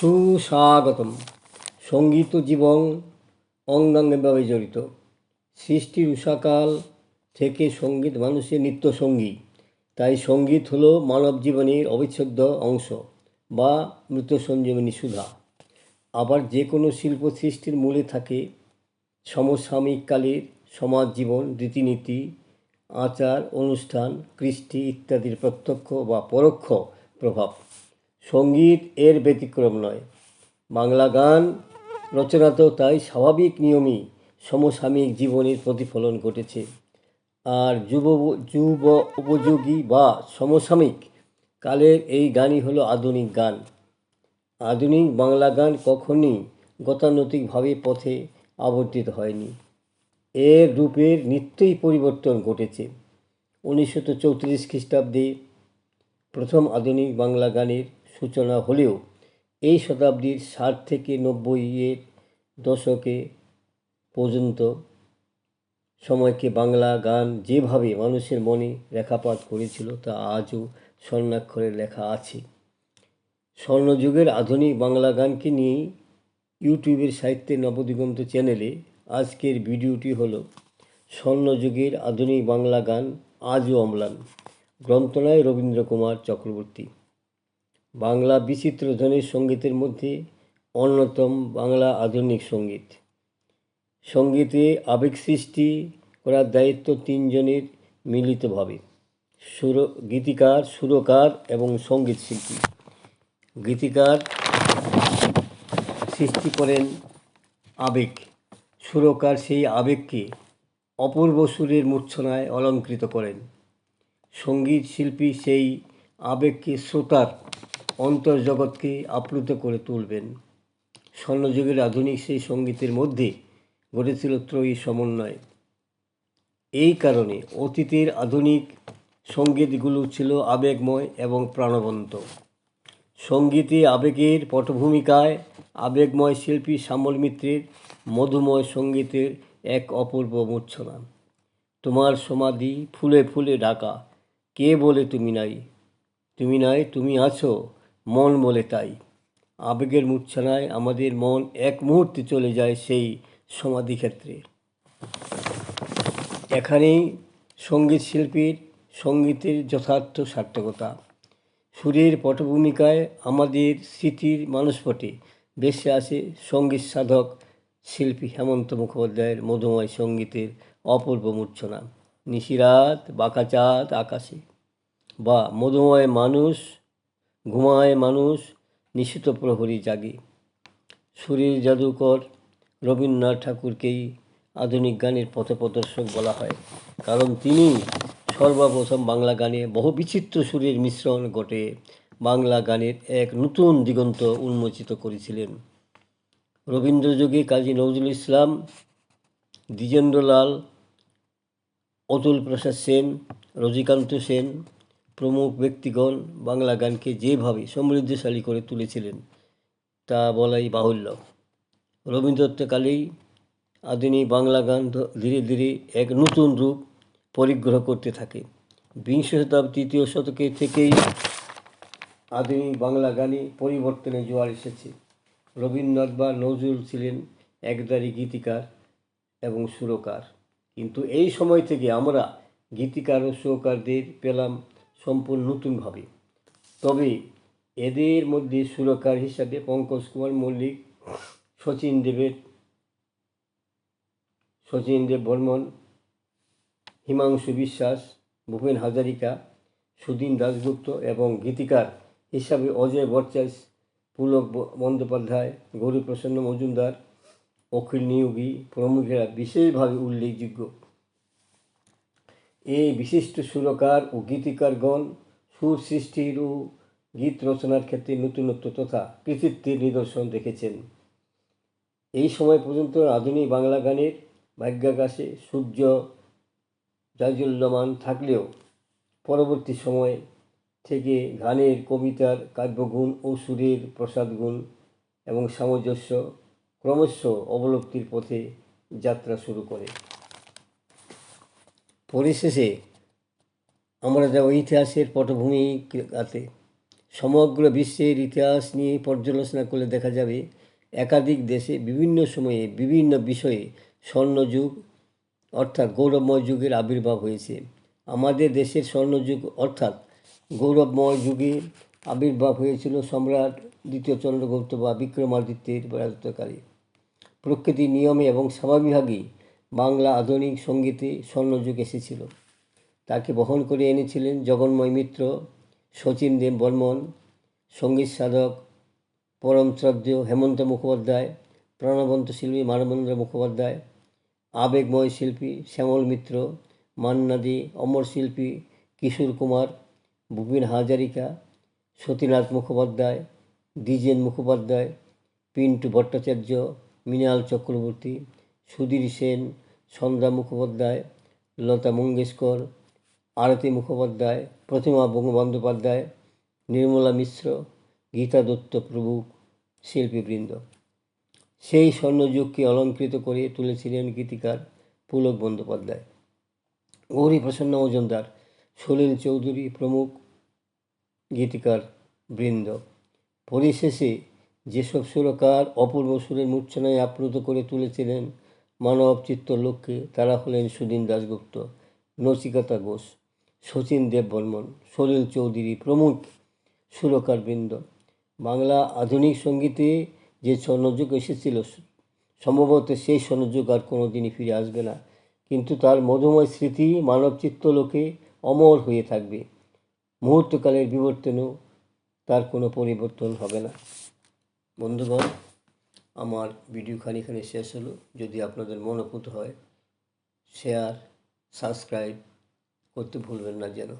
সুস্বাগতম। সংগীত জীবন অঙ্গাঙ্গভাবে জড়িত। সৃষ্টির উষাকাল থেকে সংগীত মানুষের নিত্য সঙ্গী তাই সংগীত হল মানব জীবনের অবিচ্ছেদ্য অংশ বা মৃত সঞ্জীবনী সুধা। আবার যে কোনো শিল্প সৃষ্টির মূলে থাকে সমসাময়িককালের সমাজ জীবন, রীতিনীতি, আচার, অনুষ্ঠান, কৃষ্টি ইত্যাদির প্রত্যক্ষ বা পরোক্ষ প্রভাব। সংগীত এর ব্যতিক্রম নয়। বাংলা গান রচনাতেও তাই স্বাভাবিক নিয়মই সমসাময়িক জীবনের প্রতিফলন ঘটেছে। আর যুব যুব উপযোগী বা সমসাময়িক কালের এই গানই হলো আধুনিক গান। আধুনিক বাংলা গান কখনই গতানুতিকভাবে পথে আবর্তিত হয়নি। এর রূপের নিত্যই পরিবর্তন ঘটেছে। উনিশশো চৌত্রিশ খ্রিস্টাব্দে প্রথম আধুনিক বাংলা গানের সূচনা হলেও এই শতাব্দীর ষাট থেকে নব্বইয়ের দশকে পর্যন্ত সময়কে বাংলা গান যেভাবে মানুষের মনে রেখাপাত করেছিল, তা আজও স্বর্ণাক্ষরে লেখা আছে। স্বর্ণযুগের আধুনিক বাংলা গানকে নিয়ে ইউটিউবের সাহিত্যের নবদিগন্ত চ্যানেলে আজকের ভিডিওটি হল, স্বর্ণযুগের আধুনিক বাংলা গান আজও অম্লান। গ্রন্থনায় রবীন্দ্র কুমার চক্রবর্তী। বাংলা বিচিত্র ধ্বনির সঙ্গীতের মধ্যে অন্যতম বাংলা আধুনিক সংগীত। সঙ্গীতে আবেগ সৃষ্টি করার দায়িত্ব তিনজনের মিলিতভাবে। সুর, গীতিকার, সুরকার এবং সংগীত শিল্পী গীতিকার সৃষ্টি করেন আবেগ। সুরকার সেই আবেগকে অপূর্ব সুরের মূর্ছনায় অলঙ্কৃত করেন। সংগীত শিল্পী সেই আবেগকে শ্রোতার অন্তর্জগৎকে আপ্লুত করে তুলবেন। স্বর্ণযুগের আধুনিক সেই সঙ্গীতের মধ্যে ঘটেছিল ত্রয়ী সমন্বয়। এই কারণে অতীতের আধুনিক সঙ্গীতগুলো ছিল আবেগময় এবং প্রাণবন্ত। সঙ্গীতে আবেগের পটভূমিকায় আবেগময় শিল্পী শ্যামল মিত্রের মধুময় সঙ্গীতের এক অপূর্ব মূর্ছনা। তোমার সমাধি ফুলে ফুলে ঢাকা। কে বলে তুমি নাই? তুমি নাই, তুমি আছো। মন বলে তাই। আবেগের মূর্ছনায় আমাদের মন এক মুহূর্তে চলে যায় সেই সমাধি ক্ষেত্রে এখানেই সংগীত শিল্পীর সঙ্গীতের যথার্থ সার্থকতা। সুরের পটভূমিকায় আমাদের স্মৃতির মানসপটে ভেসে আসে সংগীত সাধক শিল্পী হেমন্ত মুখোপাধ্যায়ের মধুময় সঙ্গীতের অপূর্ব মূর্ছনা। নিশিরাত বাঁকাচাঁদ আকাশে। বা মধুময় মানুষ ঘুমায় মানুষ, নিশিত প্রহরী জাগে। সুরের জাদুকর রবীন্দ্রনাথ ঠাকুরকেই আধুনিক গানের পথপ্রদর্শক বলা হয়। কারণ তিনি সর্বপ্রথম বাংলা গানে বহু বিচিত্র সুরের মিশ্রণ ঘটে বাংলা গানের এক নতুন দিগন্ত উন্মোচিত করেছিলেন। রবীন্দ্রযুগে কাজী নজরুল ইসলাম, দ্বিজেন্দ্রলাল, অতুল প্রসাদ সেন রজিকান্ত সেন প্রমুখ ব্যক্তিগণ বাংলা গানকে যেভাবে সমৃদ্ধশালী করে তুলেছিলেন, তা বলাই বাহুল্য। রবীন্দ্রত্বকালেই আধুনিক বাংলা গান ধীরে ধীরে এক নতুন রূপ পরিগ্রহ করতে থাকে। বিংশ শতাব্দী তৃতীয় শতকে থেকেই আধুনিক বাংলা গানে পরিবর্তনের জোয়ার এসেছে। রবীন্দ্রনাথ বা নজরুল ছিলেন একদারি গীতিকার এবং সুরকার। কিন্তু এই সময় থেকে আমরা গীতিকার ও সুরকারদের পেলাম সম্পূর্ণ নতুনভাবে। তবে এদের মধ্যে সুরকার হিসাবে পঙ্কজ কুমার মল্লিক শচীন দেবের শচীন দেব বর্মন, হিমাংশু বিশ্বাস, ভূপেন হাজারিকা, সুদীন দাশগুপ্ত এবং গীতিকার হিসাবে অজয় ভট্টাচার্য পুলক বন্দ্যোপাধ্যায়, গৌরীপ্রসন্ন মজুমদার, অখিল নিয়োগী প্রমুখেরা বিশেষভাবে উল্লেখযোগ্য। এই বিশিষ্ট সুরকার ও গীতিকারগণ সুর সৃষ্টির ও গীত রচনার ক্ষেত্রে নতুনত্ব তথা কৃতিত্বের নিদর্শন রেখেছেন এই সময় পর্যন্ত আধুনিক বাংলা গানের ভাগ্যাকাশে সূর্য জাজুল্যমান থাকলেও পরবর্তী সময় থেকে গানের কবিতার কাব্যগুণ ও সুরের প্রসাদগুণ এবং সামঞ্জস্য ক্রমশ অবলব্ধির পথে যাত্রা শুরু করে। পরিশেষে আমরা যা ইতিহাসের পটভূমিকাতে সমগ্র বিশ্বের ইতিহাস নিয়ে পর্যালোচনা করলে দেখা যাবে, একাধিক দেশে বিভিন্ন সময়ে বিভিন্ন বিষয়ে স্বর্ণযুগ অর্থাৎ গৌরবময় যুগের আবির্ভাব হয়েছে। আমাদের দেশের স্বর্ণযুগ অর্থাৎ গৌরবময় যুগে আবির্ভাব হয়েছিল সম্রাট দ্বিতীয় চন্দ্রগুপ্ত বা বিক্রমাদিত্যের রাজত্বকালে প্রকৃতির নিয়মে এবং স্বাভাবিকভাবেই বাংলা আধুনিক সঙ্গীতে স্বর্ণযুগ এসেছিল। তাকে বহন করে এনেছিলেন জগন্ময় মিত্র শচীন দেব বর্মন, সংগীত সাধক পরমশ্রদ্ধেয় হেমন্ত মুখোপাধ্যায়, প্রাণবন্ত শিল্পী মানবেন্দ্র মুখোপাধ্যায়, আবেগময় শিল্পী শ্যামল মিত্র মান্না দে অমর শিল্পী কিশোর কুমার ভূপেন হাজারিকা, সতীনাথ মুখোপাধ্যায়, দ্বিজেন মুখোপাধ্যায়, পিন্টু ভট্টাচার্য, মৃণাল চক্রবর্তী সুধীর সেন, সন্ধ্যা মুখোপাধ্যায়, লতা মঙ্গেশকর, আরতি মুখোপাধ্যায়, প্রতিমা বঙ্গ- বন্দ্যোপাধ্যায় নির্মলা মিশ্র, গীতা দত্ত প্রভু, শিল্পীবৃন্দ। সেই স্বর্ণযুগকে অলঙ্কৃত করে তুলেছিলেন গীতিকার পুলক বন্দ্যোপাধ্যায়। গৌরী প্রসন্ন মজুমদার সলিল চৌধুরী প্রমুখ গীতিকার বৃন্দ। পরিশেষে যেসব সুরকার অপূর্ব সুরের মূর্ছনায় আপ্লুত করে তুলেছিলেন মানব চিত্ত লক্ষ্যে তারা হলেন সুদিন দাশগুপ্ত, নচিকাতা ঘোষ, শচীন দেব বর্মন সলিল চৌধুরী প্রমুখ সুরকার বৃন্দ বাংলা আধুনিক সঙ্গীতে যে স্বর্ণযুগ এসেছিল, সম্ভবত সেই স্বর্ণযুগ আর কোনো দিনই ফিরে আসবে না। কিন্তু তার মধুময় স্মৃতি মানব চিত্তলোকে অমর হয়ে থাকবে। মুহূর্তকালের বিবর্তনেও তার কোনো পরিবর্তন হবে না। বন্ধুগণ আমার ভিডিও এখানে শেষ হলো। যদি আপনাদের মনোপুত হয় শেয়ার সাবস্ক্রাইব করতে ভুলবেন না যেন।